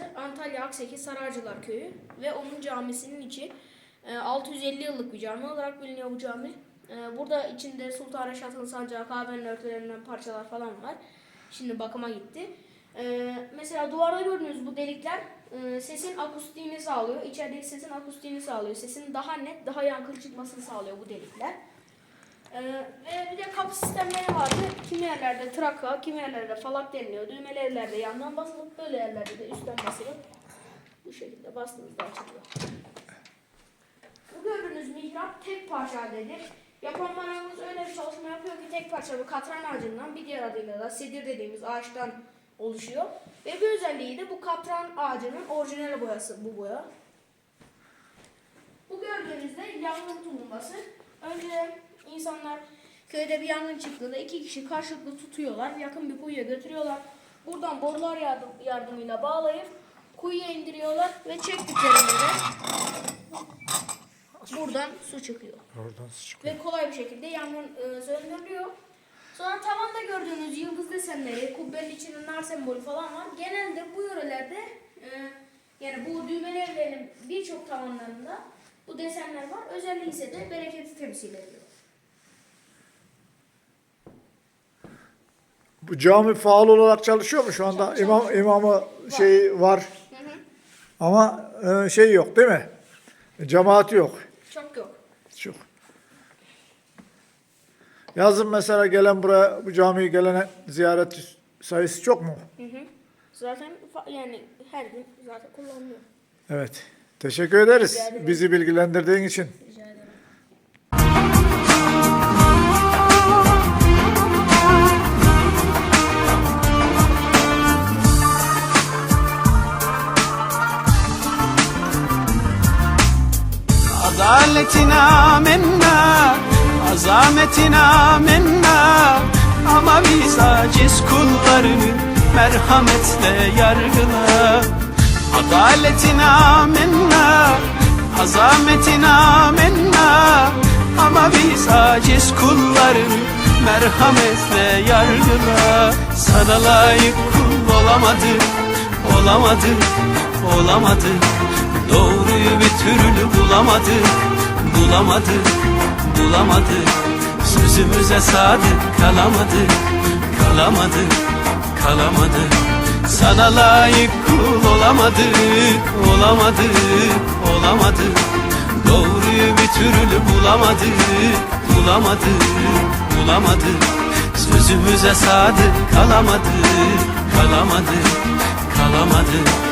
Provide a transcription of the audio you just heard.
Burası Antalya Akseki Sararcılar Köyü ve onun camisinin içi e, 650 yıllık bir cami olarak biliniyor bu cami. E, burada içinde Sultan Reşat'ın sancağı, Kabe'nin örtülerinden parçalar falan var. Şimdi bakıma gitti. E, mesela duvarda gördüğünüz bu delikler sesin akustiğini sağlıyor. İçerideki sesin akustiğini sağlıyor. Sesin daha net, daha yankılı çıkmasını sağlıyor bu delikler. Ve bir de kapı sistemleri vardı. Yerlerde traka, kimi yerlerde falak deniliyor. Düğmeli yerlerde yandan basılıp böyle yerlerde de üstten basılıp bu şekilde bastığınızda açılıyor. Bu gördüğünüz mihrap tek parça haldedir. Yapan manavımız öyle bir çalışma yapıyor ki tek parça bu katran ağacından bir diğer adıyla da sedir dediğimiz ağaçtan oluşuyor. Ve bir özelliği de bu katran ağacının orijinal boyası bu boya. Bu gördüğünüzde yangın tulumması. Önce insanlar köyde bir yangın çıktığında iki kişi karşılıklı tutuyorlar. Yakın bir kuyuya götürüyorlar. Buradan borular yardım, yardımıyla bağlayıp kuyuya indiriyorlar ve çektiklerinde buradan su çıkıyor. Oradan su çıkıyor. Ve kolay bir şekilde yangın e, söndürülüyor. Sonra tavanda gördüğünüz yıldız desenleri, kubbenin içinde nar sembolü falan var. Genelde bu yörelerde e, yani bu düğmeli evlerin birçok tavanlarında bu desenler var. Özelliği ise de bereketi temsil ediyor. Bu cami faal olarak çalışıyor mu şu anda? İmam imamı şey var Hı hı. ama e, şey yok değil mi? Cemaati yok. Çok yok. Çok. Yazın mesela gelen buraya bu camiye gelen ziyaretçi sayısı çok mu? Hı hı. Zaten fa- yani her gün zaten kullanılıyor. Evet. Teşekkür ederiz bizi bilgilendirdiğin için. Adaletine minna, azametine minna Ama biz aciz kullarını merhametle yargıla. Adaletine minna, azametine minna Ama biz aciz kullarını merhametle yargıla. Sana layık kul olamadık, olamadık, olamadık Doğruyu bir türlü bulamadık, bulamadık, bulamadık Sözümüze sadık kalamadık, kalamadık, kalamadık Sana layık kul olamadık, olamadık, olamadık Doğruyu bir türlü bulamadık, bulamadık, bulamadık Sözümüze sadık kalamadık, kalamadık, kalamadık